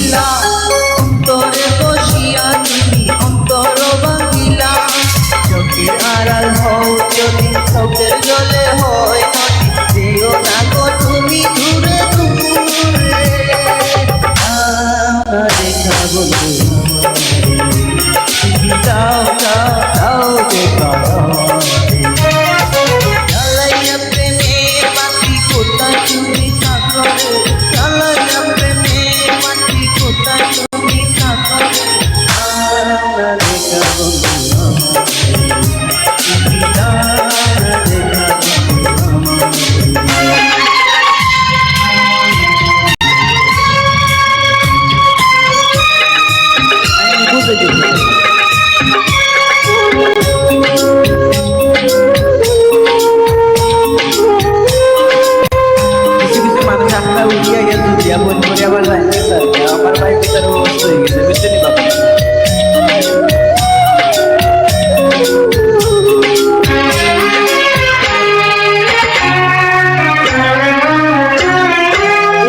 ভুলিলা অন্তরে বসিয়া তুমি অন্তর ভাঙিলা চোখের আড়াল হও, যদি চোখের জলে হয় যেও না গো তুমি দূরে দূরে। দেখা বন্ধু তুমি দাও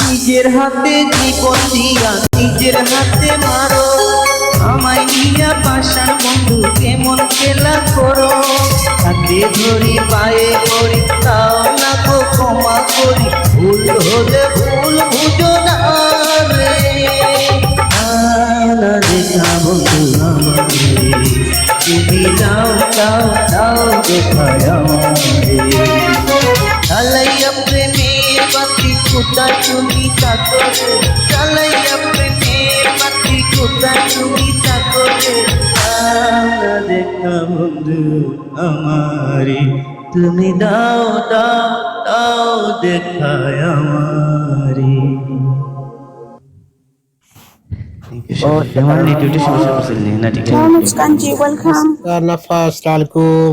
নিজের হাতে জীবন দিয়া নিজের হাতে মারো। আমায় নিয়া পাশার বন্ধু কেমন খেলা করো? হাতে ধরি পায়ে করি তাও না গো ক্ষমা করি। ভুল হলে ভুল বুঝো না রে। দেখা বন্ধু আমারে। তুমি দাও দাও দাও দেখায় চালাইয়া প্রেমের বাতি কোথায় তুমি চাকরে চালাইয়া প্রেমের দেখা বন্ধু আমারে তুমি দাও দাও দাও দেখায় আমারে ও আমার নেটওয়ার্কের সমস্যা করছিল না ঠিক আছে Much Kanji, welcome. Nafas, Assalamualaikum.